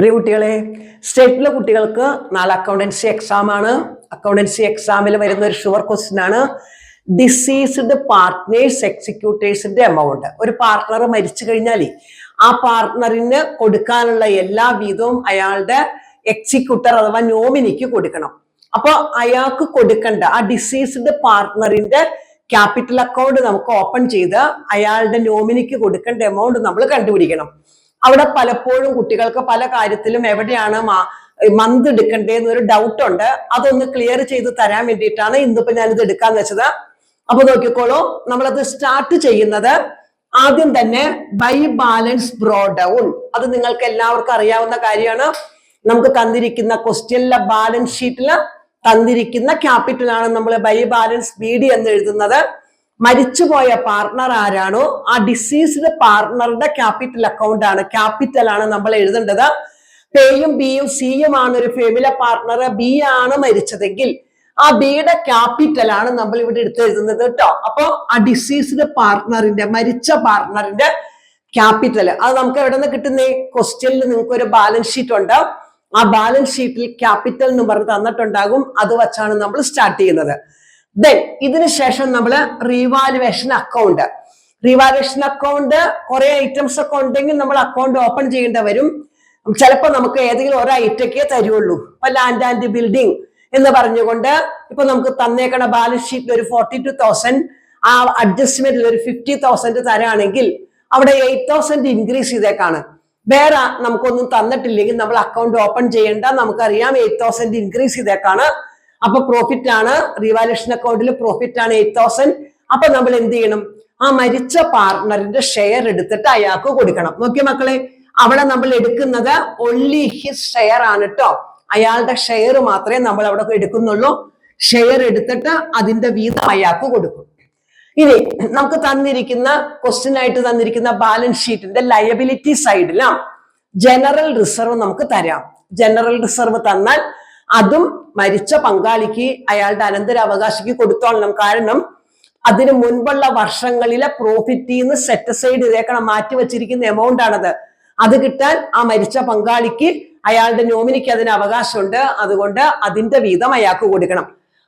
പ്രിയ കുട്ടികളെ? സ്റ്റേറ്റിലെ കുട്ടികൾക്ക് നാളെ അക്കൗണ്ടൻസി എക്സാം ആണ്. അക്കൗണ്ടൻസി എക്സാമിൽ വരുന്ന ഒരു ഷുവർ ക്വസ്റ്റ്യൻ ആണ്. ഡിസീസ്ഡ് പാർട്ട്നേഴ്സ് എക്സിക്യൂട്ടേഴ്സിന്റെ എമൗണ്ട് ഒരു പാർട്ട്ണർ മരിച്ചു കഴിഞ്ഞാൽ ആ പാർട്ട്ണറിന് കൊടുക്കാനുള്ള എല്ലാ വീതവും അയാളുടെ എക്സിക്യൂട്ടർ അഥവാ നോമിനിക്ക് കൊടുക്കണം. അപ്പോൾ അയാൾക്ക് കൊടുക്കേണ്ട ആ ഡിസീസ്ഡ് പാർട്ട്ണറിന്റെ ക്യാപിറ്റൽ അക്കൗണ്ട് നമുക്ക് ഓപ്പൺ ചെയ്ത് അയാളുടെ നോമിനിക്ക് കൊടുക്കേണ്ട എമൗണ്ട് നമ്മൾ കണ്ടുപിടിക്കണം. അവിടെ പലപ്പോഴും കുട്ടികൾക്ക് പല കാര്യത്തിലും എവിടെയാണ് മന്ത് എടുക്കേണ്ടതെന്ന് ഒരു ഡൗട്ട് ഉണ്ട്. അതൊന്ന് ക്ലിയർ ചെയ്ത് തരാൻ വേണ്ടിയിട്ടാണ് ഇന്നിപ്പോ ഞാനിത് എടുക്കാന്ന് വെച്ചത്. അപ്പൊ നോക്കിക്കോളൂ നമ്മളത് സ്റ്റാർട്ട് ചെയ്യുന്നത് ആദ്യം തന്നെ ബൈ ബാലൻസ് ബ്രോ ഡൗൺ അത് നിങ്ങൾക്ക് എല്ലാവർക്കും അറിയാവുന്ന കാര്യമാണ്. നമുക്ക് തന്നിരിക്കുന്ന ക്വസ്റ്റ്യനിലെ ബാലൻസ് ഷീറ്റിൽ തന്നിരിക്കുന്ന ക്യാപിറ്റലാണ് നമ്മൾ ബൈ ബാലൻസ് ബി ഡി എന്ന് എഴുതുന്നത്. മരിച്ചുപോയ പാർട്ണർ ആരാണോ? ആ ഡിസീസ്ഡ് പാർട്ണറുടെ ക്യാപിറ്റൽ അക്കൗണ്ട് ആണ്. ക്യാപിറ്റൽ ആണ് നമ്മൾ എഴുതേണ്ടത്. പേയും ബിയും സിയും ആണ് ഒരു ഫേമിലെ പാർട്ണർ ബി ആണ് മരിച്ചതെങ്കിൽ ആ ബിയുടെ ക്യാപിറ്റൽ ആണ് നമ്മൾ ഇവിടെ എടുത്ത് എഴുതുന്നത് കേട്ടോ. അപ്പൊ ആ ഡിസീസ്ഡ് പാർട്ണറിന്റെ മരിച്ച പാർട്ണറിന്റെ ക്യാപിറ്റൽ അത് നമുക്ക് എവിടെ നിന്ന് കിട്ടുന്നേ? ക്വസ്റ്റ്യനിൽ നിങ്ങൾക്ക് ഒരു ബാലൻസ് ഷീറ്റ് ഉണ്ട്. ആ ബാലൻസ് ഷീറ്റിൽ ക്യാപിറ്റൽ എന്ന് പറഞ്ഞ് തന്നിട്ടുണ്ടാകും. അത് വച്ചാണ് നമ്മൾ സ്റ്റാർട്ട് ചെയ്യുന്നത്. ദെൻ ഇതിന് ശേഷം നമ്മൾ റീവാലുവേഷൻ അക്കൗണ്ട് റീവാലുവേഷൻ അക്കൗണ്ട് കുറെ ഐറ്റംസ് ഒക്കെ ഉണ്ടെങ്കിൽ നമ്മൾ അക്കൗണ്ട് ഓപ്പൺ ചെയ്യേണ്ടി വരും. ചിലപ്പോൾ നമുക്ക് ഏതെങ്കിലും ഒരു ഐറ്റക്കേ തരുള്ളൂ. ഇപ്പൊ ലാൻഡ് ആൻഡ് ബിൽഡിംഗ് എന്ന് പറഞ്ഞുകൊണ്ട് ഇപ്പൊ നമുക്ക് തന്നേക്കണ ബാലൻസ് ഷീറ്റിൽ ഒരു ഫോർട്ടി ടു തൗസൻഡ് ആ അഡ്ജസ്റ്റ്മെന്റിൽ ഒരു ഫിഫ്റ്റി തൗസൻഡ് തരാണെങ്കിൽ അവിടെ എയ്റ്റ് തൗസൻഡ് ഇൻക്രീസ് ചെയ്തേക്കാണ്. വേറെ നമുക്കൊന്നും തന്നിട്ടില്ലെങ്കിൽ നമ്മൾ അക്കൗണ്ട് ഓപ്പൺ ചെയ്യേണ്ട നമുക്കറിയാം എയ്റ്റ് തൗസൻഡ് ഇൻക്രീസ് ചെയ്തേക്കാണ്. അപ്പൊ പ്രോഫിറ്റ് ആണ്. റിവാലുവേഷൻ അക്കൗണ്ടിൽ പ്രോഫിറ്റ് ആണ് എയ്റ്റ് തൗസൻഡ് അപ്പൊ നമ്മൾ എന്ത് ചെയ്യണം? ആ മരിച്ച പാർട്ട്ണറിന്റെ ഷെയർ എടുത്തിട്ട് അയാൾക്ക് കൊടുക്കണം. നോക്കിയ മക്കളെ അവിടെ നമ്മൾ എടുക്കുന്നത് ഒൺലി ഹിസ് ഷെയർ ആണ് കേട്ടോ അയാളുടെ ഷെയർ മാത്രമേ നമ്മൾ അവിടെ എടുക്കുന്നുള്ളൂ. ഷെയർ എടുത്തിട്ട് അതിന്റെ വീതം അയാൾക്ക് കൊടുക്കും. ഇനി നമുക്ക് തന്നിരിക്കുന്ന ക്വസ്റ്റ്യൻ ആയിട്ട് തന്നിരിക്കുന്ന ബാലൻസ് ഷീറ്റിന്റെ ലയബിലിറ്റി സൈഡിലാണ് ജനറൽ റിസർവ് നമുക്ക് തരാം. ജനറൽ റിസർവ് തന്നാൽ അതും മരിച്ച പങ്കാളിക്ക് അയാളുടെ അനന്തരാവകാശിക്ക് കൊടുത്തോളണം. കാരണം അതിന് മുൻപുള്ള വർഷങ്ങളിലെ പ്രോഫിറ്റിൽ നിന്ന് സെറ്റ് സൈഡ് ഇതേക്കണം മാറ്റി വെച്ചിരിക്കുന്ന എമൗണ്ട് ആണത്. അത് കിട്ടാൻ ആ മരിച്ച പങ്കാളിക്ക് അയാളുടെ നോമിനിക്ക് അതിന് അവകാശമുണ്ട്. അതുകൊണ്ട് അതിന്റെ വീതം അയാൾക്ക് കൊടുക്കണം.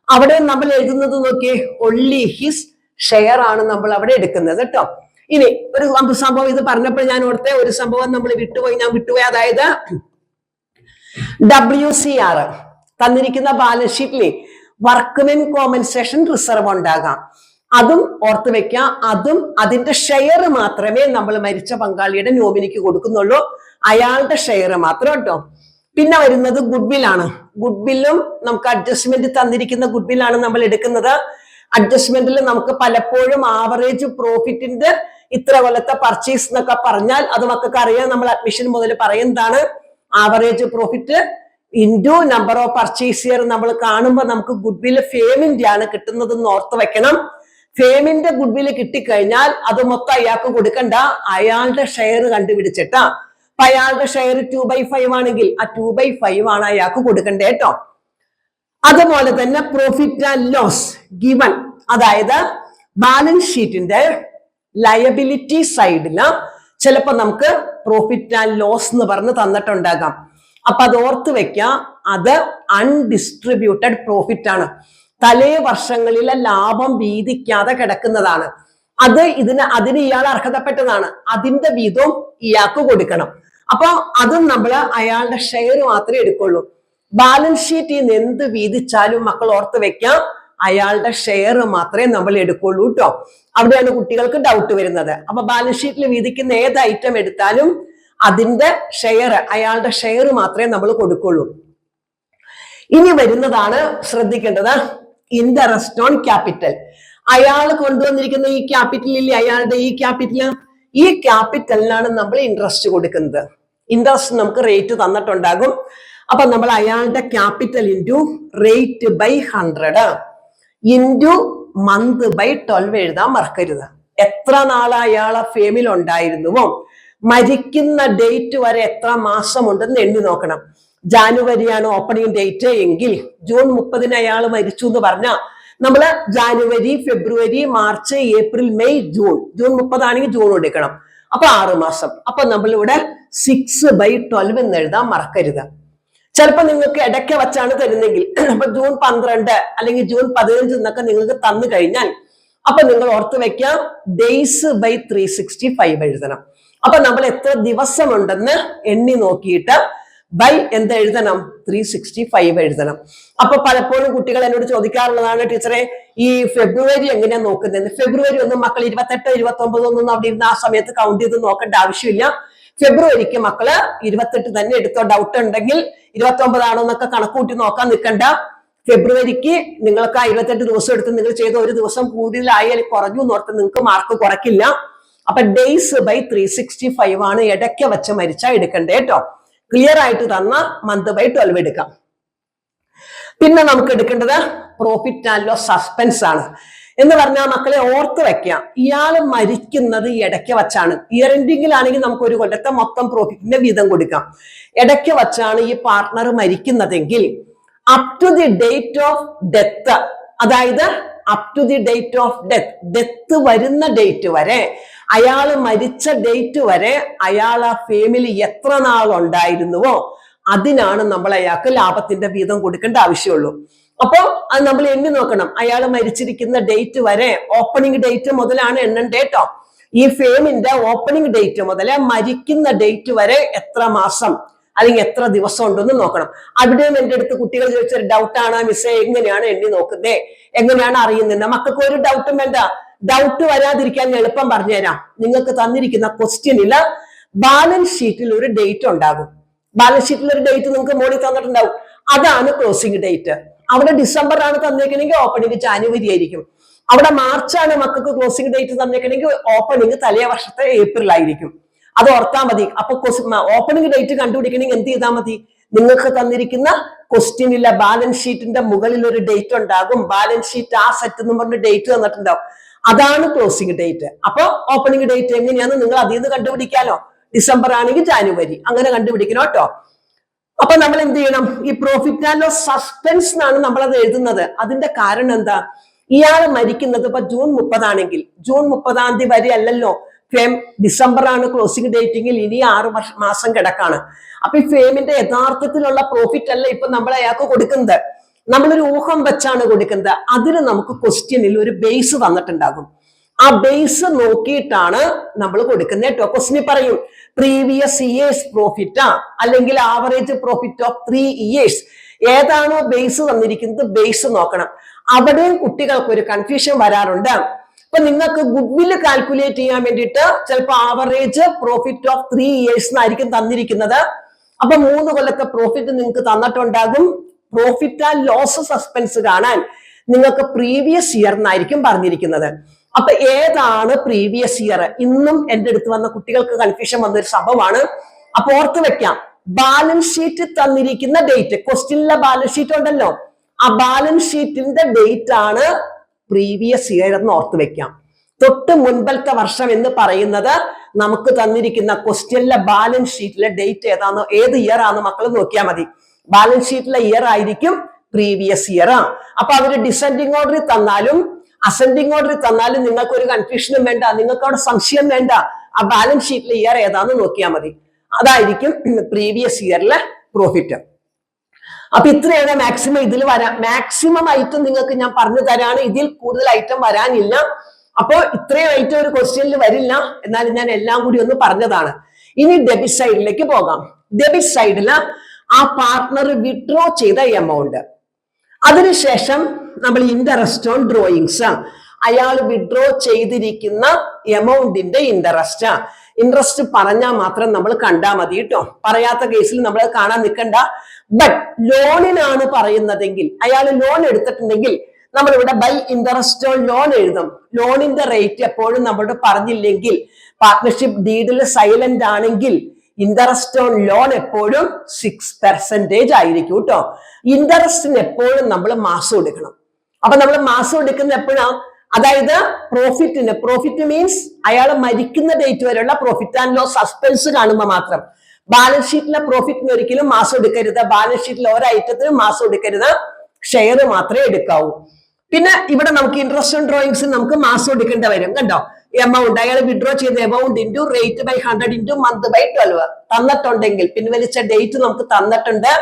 അവിടെ നമ്മൾ എഴുതുന്നത് നോക്കിയേ ഒള്ളി ഹിസ് ഷെയർ ആണ് നമ്മൾ അവിടെ എടുക്കുന്നത് കേട്ടോ. ഇനി ഒരു സംഭവം ഇത് പറഞ്ഞപ്പോൾ ഞാൻ ഓർത്തെ ഒരു സംഭവം നമ്മൾ വിട്ടുപോയി. ഞാൻ വിട്ടുപോയി. അതായത് ഡബ്ല്യു സി ആർ തന്നിരിക്കുന്ന ബാലൻസ് ഷീറ്റിലെ വർക്ക്മെൻ കോമ്പൻസേഷൻ റിസർവ് ഉണ്ടാകാം. അതും ഓർത്ത് വെക്കാം അതും അതിന്റെ ഷെയർ മാത്രമേ നമ്മൾ മരിച്ച പങ്കാളിയുടെ നോമിനിക്ക് കൊടുക്കുന്നുള്ളൂ. അയാളുടെ ഷെയർ മാത്രം കേട്ടോ. പിന്നെ വരുന്നത് ഗുഡ് ബില്ലാണ് ഗുഡ് ബില്ലും നമുക്ക് അഡ്ജസ്റ്റ്മെന്റ് തന്നിരിക്കുന്ന ഗുഡ് ബില്ലാണ് നമ്മൾ എടുക്കുന്നത്. അഡ്ജസ്റ്റ്മെന്റിൽ നമുക്ക് പലപ്പോഴും ആവറേജ് പ്രോഫിറ്റിന്റെ ഇത്ര കൊല്ലത്തെ പർച്ചേസ് എന്നൊക്കെ പറഞ്ഞാൽ അത് മക്കൾക്ക് അറിയാം നമ്മൾ അഡ്മിഷൻ മുതൽ പറയുന്നതാണ് average profit into number of purchase year നമ്മൾ കാണുമ്പോൾ നമുക്ക് ഗുഡ് വിൽ ഫേമിന്റെ ആണ് കിട്ടുന്നത് എന്ന് ഓർത്ത് വെക്കണം. ഫേമിന്റെ ഗുഡ് വിൽ കിട്ടിക്കഴിഞ്ഞാൽ അത് മൊത്തം അയാൾക്ക് കൊടുക്കണ്ട. അയാളുടെ ഷെയർ കണ്ടുപിടിച്ചിട്ടാ. അപ്പൊ അയാളുടെ ഷെയർ ടു ബൈ ഫൈവ് ആണെങ്കിൽ ആ ടു ബൈ ഫൈവ് ആണ് അയാൾക്ക് കൊടുക്കണ്ടേ കേട്ടോ അതുപോലെ തന്നെ പ്രോഫിറ്റ് ആൻഡ് ലോസ് ഗിവൺ അതായത് ബാലൻസ് ഷീറ്റിന്റെ ലയബിലിറ്റി സൈഡിൽ ചിലപ്പോ നമുക്ക് പ്രോഫിറ്റ് ആൻഡ് ലോസ് എന്ന് പറഞ്ഞ് തന്നിട്ടുണ്ടാകാം. അപ്പൊ അത് ഓർത്ത് വെക്കാം അത് അൺഡിസ്ട്രിബ്യൂട്ടഡ് പ്രോഫിറ്റ് ആണ്. തലേ വർഷങ്ങളിലെ ലാഭം വീതിക്കാതെ കിടക്കുന്നതാണ്. അത് ഇതിന് അതിന് ഇയാൾ അർഹതപ്പെട്ടതാണ്. അതിന്റെ വീതവും ഇയാൾക്ക് കൊടുക്കണം. അപ്പൊ അതും നമ്മൾ അയാളുടെ ഷെയർ മാത്രമേ എടുക്കുള്ളൂ. ബാലൻസ് ഷീറ്റിൽ നിന്ന് എന്ത് വീതിച്ചാലും മക്കൾ ഓർത്ത് വെക്കാം അയാളുടെ ഷെയർ മാത്രമേ നമ്മൾ എടുക്കുള്ളൂ കേട്ടോ അവിടെയാണ് കുട്ടികൾക്ക് ഡൗട്ട് വരുന്നത്. അപ്പൊ ബാലൻസ് ഷീറ്റിൽ വീതിക്കുന്ന ഏത് ഐറ്റം എടുത്താലും അതിന്റെ ഷെയർ അയാളുടെ ഷെയർ മാത്രമേ നമ്മൾ കൊടുക്കുള്ളൂ. ഇനി വരുന്നതാണ് ശ്രദ്ധിക്കേണ്ടത് ഇൻട്രസ്റ്റ് ഓൺ ക്യാപിറ്റൽ അയാൾ കൊണ്ടുവന്നിരിക്കുന്ന ഈ ക്യാപിറ്റലിൽ അയാളുടെ ഈ ക്യാപിറ്റൽ ഈ ക്യാപിറ്റലിനാണ് നമ്മൾ ഇൻട്രസ്റ്റ് കൊടുക്കുന്നത്. ഇൻട്രസ്റ്റ് നമുക്ക് റേറ്റ് തന്നിട്ടുണ്ടാകും. അപ്പൊ നമ്മൾ അയാളുടെ capital into rate by hundred into month by twelve എഴുതാൻ മറക്കരുത്. എത്ര നാൾ അയാൾ ഫേമിൽ ഉണ്ടായിരുന്നുവോ? മരിക്കുന്ന ഡേറ്റ് വരെ എത്ര മാസമുണ്ടെന്ന് എണ്ണി നോക്കണം. ജാനുവരിയാണ് ഓപ്പണിംഗ് ഡേറ്റ് എങ്കിൽ ജൂൺ മുപ്പതിന് അയാൾ മരിച്ചു എന്ന് പറഞ്ഞാൽ നമ്മൾ January February March April May June June മുപ്പതാണെങ്കിൽ June എടുക്കണം. അപ്പൊ ആറ് മാസം. അപ്പൊ നമ്മളിവിടെ സിക്സ് ബൈ ട്വൽവ് എന്ന് എഴുതാൻ മറക്കരുത്. ചിലപ്പോൾ നിങ്ങൾക്ക് ഇടയ്ക്ക് വച്ചാണ് തരുന്നെങ്കിൽ അപ്പൊ ജൂൺ പന്ത്രണ്ട് അല്ലെങ്കിൽ ജൂൺ പതിനഞ്ച് എന്നൊക്കെ നിങ്ങൾക്ക് തന്നു കഴിഞ്ഞാൽ അപ്പൊ നിങ്ങൾ ഓർത്ത് വെക്കാം days by three sixty five എഴുതണം. അപ്പൊ നമ്മൾ എത്ര ദിവസമുണ്ടെന്ന് എണ്ണി നോക്കിയിട്ട് ബൈ എന്ത് എഴുതണം? ത്രീ സിക്സ്റ്റി ഫൈവ് എഴുതണം. അപ്പൊ പലപ്പോഴും കുട്ടികൾ എന്നോട് ചോദിക്കാറുള്ളതാണ് ടീച്ചറെ ഈ ഫെബ്രുവരി എങ്ങനെയാണ് നോക്കുന്നത് ഫെബ്രുവരി ഒന്നും മക്കൾ ഇരുപത്തെട്ട് ഇരുപത്തി ഒമ്പത് ഒന്നും അവിടെ ഇരുന്ന് ആ സമയത്ത് കൗണ്ട് ചെയ്ത് നോക്കേണ്ട ആവശ്യമില്ല. ഫെബ്രുവരിക്ക് മക്കൾ ഇരുപത്തെട്ട് തന്നെ എടുത്തോ? ഡൗട്ട് ഉണ്ടെങ്കിൽ ഇരുപത്തി ഒമ്പതാണോ എന്നൊക്കെ കണക്കൂട്ടി നോക്കാൻ നിൽക്കണ്ട. ഫെബ്രുവരിക്ക് നിങ്ങൾക്ക് ആ ഇരുപത്തെട്ട് ദിവസം എടുത്ത് നിങ്ങൾ ചെയ്ത ഒരു ദിവസം കൂടുതലായാൽ കുറഞ്ഞു എന്നോർത്ത് നിങ്ങൾക്ക് മാർക്ക് കുറയ്ക്കില്ല. അപ്പൊ days by three sixty five ആണ് ഇടയ്ക്ക് വെച്ച് മരിച്ചാൽ എടുക്കണ്ടേ കേട്ടോ ക്ലിയർ ആയിട്ട് തന്ന മന്ത് ബൈ ട്വൽവ് എടുക്കാം. പിന്നെ നമുക്ക് എടുക്കേണ്ടത് പ്രോഫിറ്റ് ആൻഡ് ലോസ് സസ്പെൻസ് ആണ്. എന്ന് പറഞ്ഞാൽ മക്കളെ ഓർത്ത് വെക്കാം ഇയാൾ മരിക്കുന്നത് ഇടയ്ക്ക് വച്ചാണ്. ഇയർ എൻഡിങ്ങിലാണെങ്കിൽ നമുക്ക് ഒരു കൊല്ലത്തെ മൊത്തം പ്രോഫിറ്റിന്റെ വീതം കൊടുക്കാം. ഇടയ്ക്ക് വച്ചാണ് ഈ partner മരിക്കുന്നതെങ്കിൽ up to the date of death അതായത് up to the date of death death വരുന്ന ഡേറ്റ് വരെ അയാൾ മരിച്ച ഡേറ്റ് വരെ അയാൾ ആ ഫേമിലി എത്ര നാൾ ഉണ്ടായിരുന്നുവോ അതിനാണ് നമ്മൾ അയാൾക്ക് ലാഭത്തിന്റെ വീതം കൊടുക്കേണ്ട ആവശ്യമുള്ളൂ. അപ്പോൾ അത് നമ്മൾ എണ്ണി നോക്കണം. അയാൾ മരിച്ചിരിക്കുന്ന ഡേറ്റ് വരെ ഓപ്പണിംഗ് ഡേറ്റ് മുതലാണ് എണ്ണണ്ടേ കേട്ടോ. ഈ ഫേമിന്റെ ഓപ്പണിംഗ് ഡേറ്റ് മുതൽ മരിക്കുന്ന ഡേറ്റ് വരെ എത്ര മാസം? അല്ലെങ്കിൽ എത്ര ദിവസം ഉണ്ടെന്ന് നോക്കണം. അവിടെയും എന്റെ അടുത്ത് കുട്ടികൾ ചോദിച്ചൊരു ഡൗട്ടാണ് മിസ്സേ എങ്ങനെയാണ് എണ്ണി നോക്കുന്നേ? എങ്ങനെയാണ് അറിയുന്നത് മക്കൾക്ക് ഒരു ഡൗട്ടും വേണ്ട. ഡൗട്ട് വരാതിരിക്കാൻ എളുപ്പം പറഞ്ഞുതരാം. നിങ്ങൾക്ക് തന്നിരിക്കുന്ന ക്വസ്റ്റ്യനിൽ ബാലൻസ് ഷീറ്റിൽ ഒരു ഡേറ്റ് ഉണ്ടാകും. ബാലൻസ് ഷീറ്റിൽ ഒരു ഡേറ്റ് നിങ്ങൾക്ക് മോളിൽ തന്നിട്ടുണ്ടാവും. അതാണ് ക്ലോസിംഗ് ഡേറ്റ് അവിടെ ഡിസംബർ ആണ് ഓപ്പണിംഗ് ജാനുവരി ആയിരിക്കും. അവിടെ മാർച്ചാണ് മക്കൾക്ക് ക്ലോസിംഗ് ഡേറ്റ് തന്നേക്കണെങ്കിൽ ഓപ്പണിംഗ് തലേ വർഷത്തെ ഏപ്രിൽ ആയിരിക്കും. അത് ഓർത്താൽ മതി. അപ്പൊ ഓപ്പണിംഗ് ഡേറ്റ് കണ്ടുപിടിക്കണമെങ്കിൽ എന്ത് ചെയ്താൽ മതി? നിങ്ങൾക്ക് തന്നിരിക്കുന്ന ക്വസ്റ്റ്യനിലെ ബാലൻസ് ഷീറ്റിന്റെ മുകളിൽ ഒരു ഡേറ്റ് ഉണ്ടാകും. ബാലൻസ് ഷീറ്റ് ആ സെറ്റ് എന്ന് പറഞ്ഞ ഡേറ്റ് തന്നിട്ടുണ്ടാവും. അതാണ് ക്ലോസിംഗ് ഡേറ്റ് അപ്പൊ ഓപ്പണിംഗ് ഡേറ്റ് എങ്ങനെയാന്ന് നിങ്ങൾ അതിൽ നിന്ന് കണ്ടുപിടിക്കാലോ? ഡിസംബർ ആണെങ്കിൽ ജാനുവരി അങ്ങനെ കണ്ടുപിടിക്കണം കേട്ടോ. അപ്പൊ നമ്മൾ എന്ത് ചെയ്യണം? ഈ പ്രോഫിറ്റ് ആൻഡ് ലോസ് സസ്പെൻസ് എന്നാണ് നമ്മൾ അത് എഴുതുന്നത്. അതിന്റെ കാരണം എന്താ? ഇയാൾ മരിക്കുന്നത് ഇപ്പൊ ജൂൺ മുപ്പതാണെങ്കിൽ. ജൂൺ മുപ്പതാം തീയതി വരെ അല്ലല്ലോ. ഫേം ഡിസംബർ ആണ് ക്ലോസിംഗ് ഡേറ്റിംഗിൽ ഇനി ആറ് മാസം കിടക്കാണ്. അപ്പൊ ഈ ഫേമിന്റെ യഥാർത്ഥത്തിലുള്ള പ്രോഫിറ്റ് അല്ല ഇപ്പൊ നമ്മൾ അയാൾക്ക് കൊടുക്കുന്നത്. നമ്മളൊരു ഊഹം വെച്ചാണ് കൊടുക്കുന്നത്. അതിന് നമുക്ക് ക്വസ്റ്റ്യനിൽ ഒരു ബേസ് തന്നിട്ടുണ്ടാകും ആ ബേസ് നോക്കിയിട്ടാണ് നമ്മൾ കൊടുക്കുന്നത് കേട്ടോ. ക്വസ്റ്റിന് പറയും പ്രീവിയസ് ഇയേഴ്സ് പ്രോഫിറ്റാ അല്ലെങ്കിൽ average profit of three years ഏതാണോ ബേസ് തന്നിരിക്കുന്നത് ബേസ് നോക്കണം. അവിടെയും കുട്ടികൾക്ക് ഒരു കൺഫ്യൂഷൻ വരാറുണ്ട്. ഇപ്പൊ നിങ്ങൾക്ക് ഗുഡ് വില്ല് കാൽക്കുലേറ്റ് ചെയ്യാൻ വേണ്ടിയിട്ട് ചിലപ്പോൾ average profit of three years എന്നായിരിക്കും തന്നിരിക്കുന്നത്. അപ്പൊ മൂന്ന് കൊല്ലത്തെ പ്രോഫിറ്റ് നിങ്ങൾക്ക് തന്നിട്ടുണ്ടാകും. പ്രോഫിറ്റ് ആൻഡ് ലോസ് സസ്പെൻസ് കാണാൻ നിങ്ങൾക്ക് പ്രീവിയസ് ഇയർ എന്നായിരിക്കും പറഞ്ഞിരിക്കുന്നത്. അപ്പൊ ഏതാണ് പ്രീവിയസ് ഇയർ ഇന്നും എന്റെ അടുത്ത് വന്ന കുട്ടികൾക്ക് കൺഫ്യൂഷൻ വന്ന ഒരു സംഭവമാണ്. അപ്പൊ ഓർത്ത് വെക്കാം. ബാലൻസ് ഷീറ്റ് തന്നിരിക്കുന്ന ഡേറ്റ് ക്വസ്റ്റ്യനിലെ ബാലൻസ് ഷീറ്റ് ഉണ്ടല്ലോ. ആ ബാലൻസ് ഷീറ്റിന്റെ ഡേറ്റ് ആണ് പ്രീവിയസ് ഇയർ എന്ന് ഓർത്ത് വെക്കാം. തൊട്ട് മുൻപത്തെ വർഷം എന്ന് പറയുന്നത് നമുക്ക് തന്നിരിക്കുന്ന ക്വസ്റ്റ്യനിലെ ബാലൻസ് ഷീറ്റിലെ ഡേറ്റ് ഏതാണോ ഏത് ഇയർ ആണെന്ന് മക്കൾ നോക്കിയാൽ മതി. ബാലൻസ് ഷീറ്റിലെ ഇയർ ആയിരിക്കും പ്രീവിയസ് ഇയർ അപ്പൊ അവർ ഡിസെൻഡിങ് ഓർഡറിൽ തന്നാലും അസെൻഡിങ് ഓർഡറിൽ തന്നാലും നിങ്ങൾക്ക് ഒരു കൺഫ്യൂഷനും വേണ്ട നിങ്ങൾക്ക് അവിടെ സംശയം വേണ്ട ആ ബാലൻസ് ഷീറ്റിലെ ഇയർ ഏതാണെന്ന് നോക്കിയാൽ മതി. അതായിരിക്കും പ്രീവിയസ് ഇയറിലെ പ്രോഫിറ്റ് അപ്പൊ ഇത്രയാണ് മാക്സിമം ഇതിൽ വരാം മാക്സിമം ഐറ്റം നിങ്ങൾക്ക് ഞാൻ പറഞ്ഞു തരാണ്. ഇതിൽ കൂടുതൽ ഐറ്റം വരാനില്ല. അപ്പോ ഇത്രയും ഐറ്റം ഒരു ക്വസ്റ്റ്യനിൽ വരില്ല. എന്നാലും ഞാൻ എല്ലാം കൂടി ഒന്ന് പറഞ്ഞതാണ്. ഇനി ഡെബിറ്റ് സൈഡിലേക്ക് പോകാം. ഡെബിറ്റ് സൈഡിൽ ആ പാർട്ട്ണർ വിഡ്രോ ചെയ്ത എമൗണ്ട് അതിനുശേഷം നമ്മൾ ഇൻട്രസ്റ്റ് ഓൺ ഡ്രോയിങ്സ് അയാൾ വിഡ്രോ ചെയ്തിരിക്കുന്ന എമൗണ്ടിന്റെ ഇൻട്രസ്റ്റ് ഇൻട്രസ്റ്റ് പറഞ്ഞാൽ മാത്രം നമ്മൾ കണ്ടാൽ മതി കേട്ടോ പറയാത്ത കേസിൽ നമ്മൾ കാണാൻ നിൽക്കണ്ട ബട്ട് ലോണിനാണ് പറയുന്നതെങ്കിൽ അയാൾ ലോൺ എടുത്തിട്ടുണ്ടെങ്കിൽ നമ്മൾ ഇവിടെ ബൈ ഇൻട്രസ്റ്റ് ലോൺ എഴുതും. ലോണിന്റെ റേറ്റ് എപ്പോഴും നമ്മളോട് പറഞ്ഞില്ലെങ്കിൽ പാർട്ട്ണർഷിപ്പ് ഡീഡിൽ സൈലന്റ് ആണെങ്കിൽ ഇൻട്രസ്റ്റ് ഓൺ ലോൺ എപ്പോഴും സിക്സ് പെർസെന്റേജ് ആയിരിക്കും കേട്ടോ ഇൻട്രസ്റ്റിന് എപ്പോഴും നമ്മൾ മാസം എടുക്കണം. അപ്പൊ നമ്മൾ മാസം എടുക്കുന്ന എപ്പോഴാ? അതായത് പ്രോഫിറ്റിന് പ്രോഫിറ്റ് മീൻസ് അയാൾ മരിക്കുന്ന ഡേറ്റ് വരെയുള്ള പ്രോഫിറ്റ് ആൻഡ് ലോസ് സസ്പെൻസ് കാണുമ്പോൾ മാത്രം. ബാലൻസ് ഷീറ്റിലെ പ്രോഫിറ്റിന് ഒരിക്കലും മാസം എടുക്കരുത്. ബാലൻസ് ഷീറ്റിലെ ഓരോ ഐറ്റത്തിനും മാസം എടുക്കരുത്. ഷെയർ മാത്രമേ എടുക്കാവൂ. പിന്നെ ഇവിടെ നമുക്ക് ഇൻട്രസ്റ്റ് ഡ്രോയിങ്സ് നമുക്ക് മാസം എടുക്കേണ്ട വരും. കണ്ടോ? എമൗണ്ട് അയാൾ വിഡ്രോ ചെയ്ത amount into rate by hundred into month by twelve തന്നിട്ടുണ്ടെങ്കിൽ പിൻവലിച്ച ഡേറ്റ് നമുക്ക് തന്നിട്ടുണ്ട്.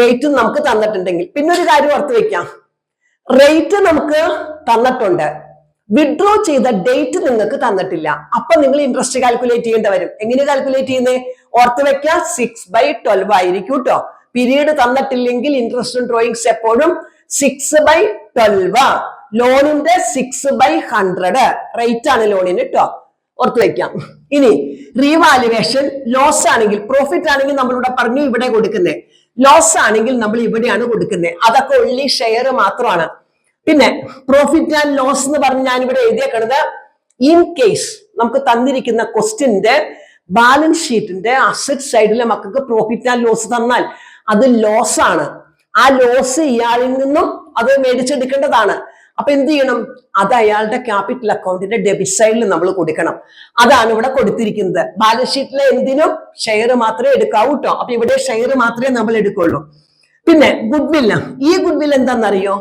റേറ്റും നമുക്ക് തന്നിട്ടുണ്ടെങ്കിൽ. പിന്നെ ഒരു കാര്യം ഓർത്ത് വെക്കാം. റേറ്റ് നമുക്ക് തന്നിട്ടുണ്ട്. വിഡ്രോ ചെയ്ത ഡേറ്റ് നിങ്ങൾക്ക് തന്നിട്ടില്ല. അപ്പൊ നിങ്ങൾ ഇൻട്രസ്റ്റ് കാൽക്കുലേറ്റ് ചെയ്യേണ്ടി വരും. എങ്ങനെ കാൽക്കുലേറ്റ് ചെയ്യുന്നേ? ഓർത്ത് വെക്കുക സിക്സ് ബൈ ട്വൽവ് ആയിരിക്കും കേട്ടോ പീരീഡ് തന്നിട്ടില്ലെങ്കിൽ ഇൻട്രസ്റ്റും ഡ്രോയിങ്സ് എപ്പോഴും സിക്സ് ബൈ ട്വൽവ് ലോണിന്റെ സിക്സ് ബൈ ഹൺഡ്രഡ് റേറ്റ് ആണ് ലോണിന് കേട്ടോ ഓർത്ത് വെക്കാം. ഇനി റീവാലുവേഷൻ ലോസ് ആണെങ്കിൽ പ്രോഫിറ്റ് ആണെങ്കിൽ നമ്മളിവിടെ പറഞ്ഞു ഇവിടെ കൊടുക്കുന്നത് ലോസ് ആണെങ്കിൽ നമ്മൾ ഇവിടെയാണ് കൊടുക്കുന്നത്. അതൊക്കെ ഒള്ളി ഷെയർ മാത്രമാണ്. പിന്നെ പ്രോഫിറ്റ് ആൻഡ് ലോസ് എന്ന് പറഞ്ഞ് ഞാൻ ഇവിടെ എഴുതിയേക്കണത് ഇൻ കേസ് നമുക്ക് തന്നിരിക്കുന്ന ക്വസ്റ്റ്യന്റെ ബാലൻസ് ഷീറ്റിന്റെ അസറ്റ് സൈഡിലെ മക്കൾക്ക് പ്രോഫിറ്റ് ആൻഡ് ലോസ് തന്നാൽ അത് ലോസ് ആണ്. ആ ലോസ് ഇയാളിൽ നിന്നും അത് മേടിച്ചെടുക്കേണ്ടതാണ്. അപ്പൊ എന്ത് ചെയ്യണം? അത് അയാളുടെ ക്യാപിറ്റൽ അക്കൗണ്ടിന്റെ ഡെബിറ്റ് സൈഡിൽ നമ്മൾ കൊടുക്കണം. അതാണ് ഇവിടെ കൊടുത്തിരിക്കുന്നത്. ബാലൻസ് ഷീറ്റിലെ എന്തിനും ഷെയർ മാത്രമേ എടുക്കാവൂ കേട്ടോ അപ്പൊ ഇവിടെ ഷെയർ മാത്രമേ നമ്മൾ എടുക്കുള്ളൂ. പിന്നെ ഗുഡ് വില്ല ഈ ഗുഡ് വിൽ എന്താണെന്നറിയോ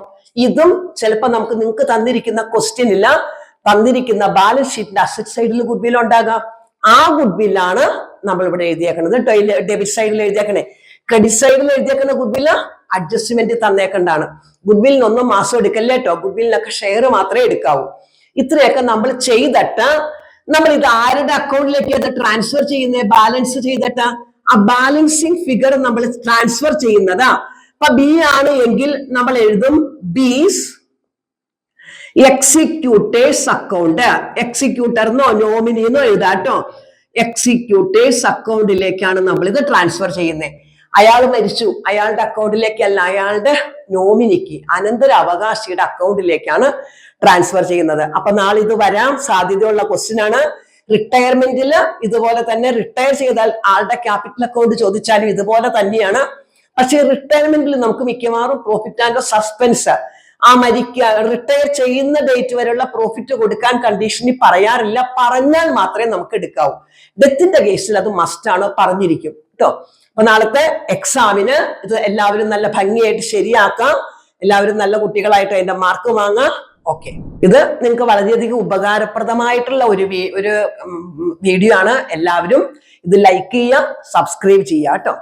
ഇതും ചിലപ്പോ നമുക്ക് നിങ്ങൾക്ക് തന്നിരിക്കുന്ന ക്വസ്റ്റ്യൻ ഇല്ല. തന്നിരിക്കുന്ന ബാലൻസ് ഷീറ്റിന്റെ അസറ്റ് സൈഡിൽ ഗുഡ് വിൽ ഉണ്ടാകാം. ആ ഗുഡ് വില്ലാണ് നമ്മൾ ഇവിടെ എഴുതിയേക്കുന്നത് ഡെബിറ്റ് സൈഡിൽ എഴുതിയേക്കണേ. ക്രെഡിറ്റ് സൈഡിൽ എഴുതിയേക്കുന്ന ഗുഡ് വില്ല അഡ്ജസ്റ്റ്മെന്റ് തന്നേക്കണ്ടാണ്. ഗുഡ് വില്ലിനൊന്നും മാസം എടുക്കല്ലേ കേട്ടോ ഗുഡ് വില്ലിനൊക്കെ ഷെയർ മാത്രമേ എടുക്കാവൂ. ഇത്രയൊക്കെ നമ്മൾ ചെയ്തിട്ട് നമ്മൾ ഇത് ആരുടെ അക്കൗണ്ടിലേക്ക് അത് ട്രാൻസ്ഫർ ചെയ്യുന്നത് ബാലൻസ് ചെയ്തിട്ട് ആ ബാലൻസിങ് ഫിഗർ നമ്മൾ ട്രാൻസ്ഫർ ചെയ്യുന്നതാ. അപ്പൊ ബി ആണ് എങ്കിൽ നമ്മൾ എഴുതും ബീസ് എക്സിക്യൂട്ടേഴ്സ് അക്കൗണ്ട് എക്സിക്യൂട്ടർ എക്സിക്യൂട്ടർന്നോ നോമിനിന്നോ എഴുതാട്ടോ. എക്സിക്യൂട്ടേഴ്സ് അക്കൗണ്ടിലേക്കാണ് നമ്മൾ ഇത് ട്രാൻസ്ഫർ ചെയ്യുന്നത് അയാൾ മരിച്ചു. അയാളുടെ അക്കൗണ്ടിലേക്കല്ല അയാളുടെ നോമിനിക്ക് അനന്തര അവകാശിയുടെ അക്കൗണ്ടിലേക്കാണ് ട്രാൻസ്ഫർ ചെയ്യുന്നത്. അപ്പൊ നാളെ ഇത് വരാൻ സാധ്യതയുള്ള ക്വസ്റ്റ്യൻ ആണ്. റിട്ടയർമെന്റിൽ ഇതുപോലെ തന്നെ റിട്ടയർ ചെയ്താൽ ആളുടെ ക്യാപിറ്റൽ അക്കൗണ്ട് ചോദിച്ചാലും ഇതുപോലെ തന്നെയാണ്. പക്ഷേ റിട്ടയർമെന്റിൽ നമുക്ക് മിക്കവാറും പ്രോഫിറ്റ് ആൻഡ് സസ്പെൻസ് ആ മരിക്കുക റിട്ടയർ ചെയ്യുന്ന ഡേറ്റ് വരെയുള്ള പ്രോഫിറ്റ് കൊടുക്കാൻ കണ്ടീഷനിൽ പറയാറില്ല. പറഞ്ഞാൽ മാത്രമേ നമുക്ക് എടുക്കാവൂ. ഡെത്തിന്റെ കേസിൽ അത് മസ്റ്റാണ് പറഞ്ഞിരിക്കും. കേട്ടോ അപ്പൊ നാളത്തെ എക്സാമിന് ഇത് എല്ലാവരും നല്ല ഭംഗിയായിട്ട് ശരിയാക്കാം. എല്ലാവരും നല്ല കുട്ടികളായിട്ട് അതിന്റെ മാർക്ക് വാങ്ങാം. ഓക്കെ ഇത് നിങ്ങൾക്ക് വളരെയധികം ഉപകാരപ്രദമായിട്ടുള്ള ഒരു ഒരു വീഡിയോ ആണ്. എല്ലാവരും ഇത് ലൈക്ക് ചെയ്യുക സബ്സ്ക്രൈബ് ചെയ്യുക കേട്ടോ